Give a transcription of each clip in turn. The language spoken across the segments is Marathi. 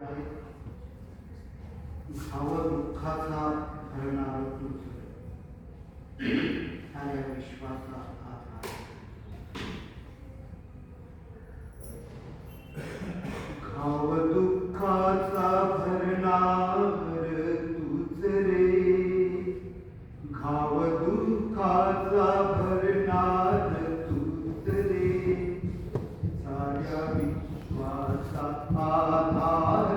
भाव दुःखाचा भरणार तुझ साऱ्या विश्वाचा आधार. भाव दुःखाचा भरणार तूच रे. घाव दुःखाचा भरणार तूच रे. साऱ्या विश्वाचा आधार.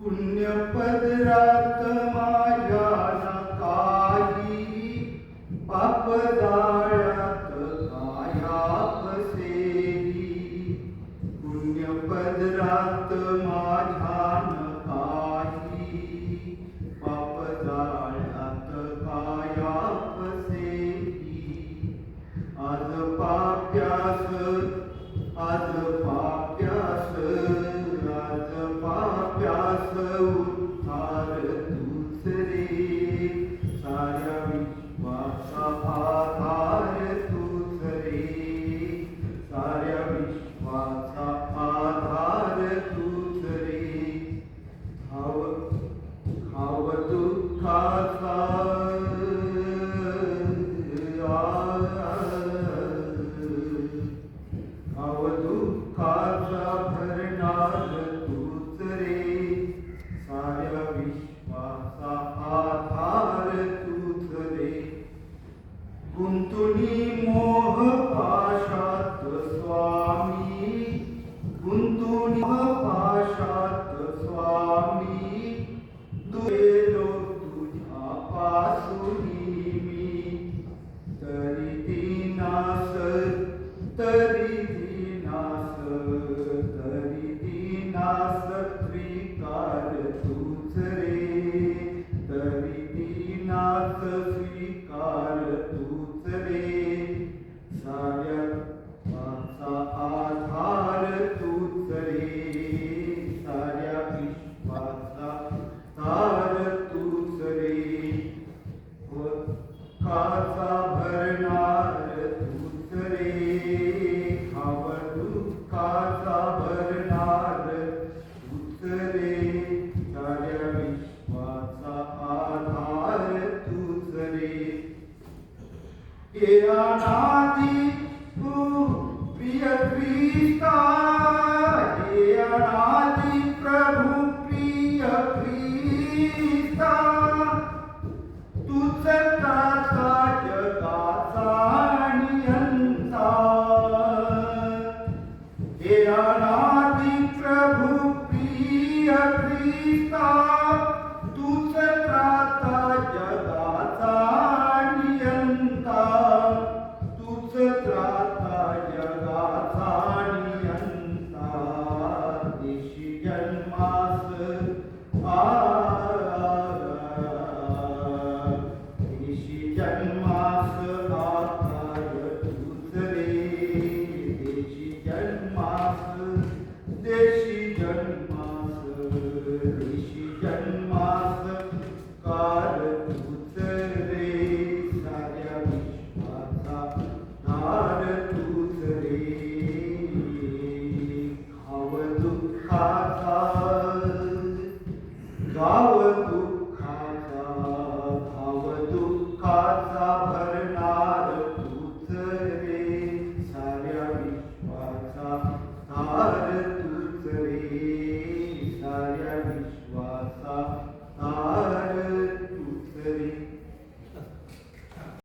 पुण्यपदरात माझ्या काही पाप जाळ्यात काया पुण्य पुण्यपदरात माझ्या काही पाप काया पसेली आज पाप्यास आज पाप्यास दुःखाचा भरणार तूच रे खाव दुःखाचा भरणार तूच रे साऱ्या विश्वाचा आधार तूच रे हे अनादि तू प्रिय हे प्रभु हे अनादि प्रभु प्रिय क्रिस्ता God's